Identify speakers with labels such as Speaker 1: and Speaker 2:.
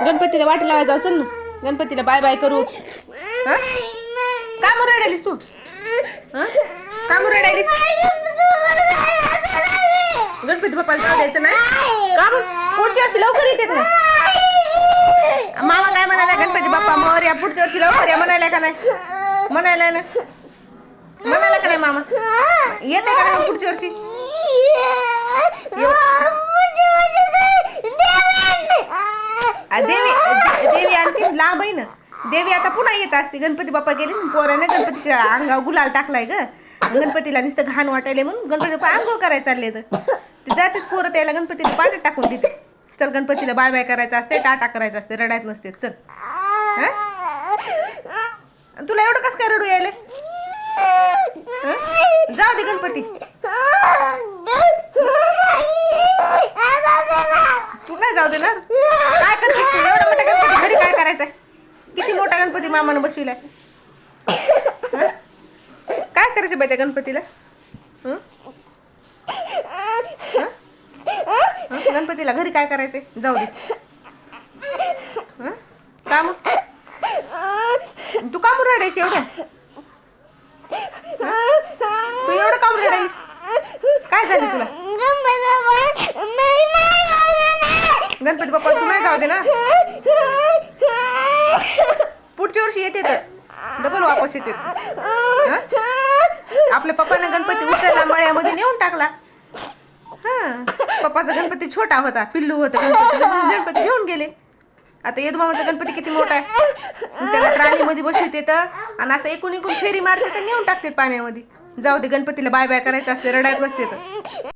Speaker 1: गणपतीला वाट लावायला जाऊ चल ना. गणपतीला बाय बाय करू. हा? का मग रडायलीस तू? हा? का मग रडायलीस गणपती बाप्पाला जाऊ द्यायचं नाही? का मग पुढच्या वर्षी लवकर येते ना. मामा काय म्हणाला गणपती बाप्पा मोर या पुढच्या वर्षी लवकर या म्हणायला का नाही? म्हणायला ना. म्हणायला का नाही मामा? येते का नाही पुढच्या वर्षी आ, देवी दे- देवी आणखी लांब आहे ना. देवी आता पुन्हा येत असते. गणपती बाप्पा गेले ना, पोराने गणपतीच्या अंगावर गुलाल टाकलाय ग. गणपतीला नुसतं घाण वाटायले म्हणून गणपती बाप्पा आंघोळ करायला चालले तर ते जातेच पोरं त्याला गणपतीला पाण्यात टाकून देते. चल गणपतीला बाय बाय करायचं असते टाटा करायचं असते रडायत नसते. चल. तुला एवढं कसं काय रडू यायला जाऊ दे गणपती. तू नाही जाऊ दे ना काय करते तू एवढा मोठा गणपती घरी काय करायचंय किती मोठा गणपती मामानं बसविलाय. काय करायचं बाई त्या गणपतीला? गणपतीला घरी काय करायचंय? जाऊ दे. का मग? तू का रडायस एवढ्या तू एवढं का रडायस काय झालं तुला? गणपती बाप्पा तू नाही जाऊ दे ना. पुढच्या वर्षी येते तर. डबल वापस येते? आपल्या पप्पाने गणपती उचलला मळ्यामध्ये नेऊन टाकला. हा. पप्पाचा गणपती छोटा होता पिल्लू होता. गणपती गणपती घेऊन गेले. आता यदुमामाचा गणपती किती मोठा आहे? त्याला ट्रालीमध्ये बसवत येतं आणि असं एकूण एकूण फेरी मारते तर नेऊन टाकते पाण्यामध्ये. जाऊ दे गणपतीला बाय बाय करायचं असते रडायत नसते तर.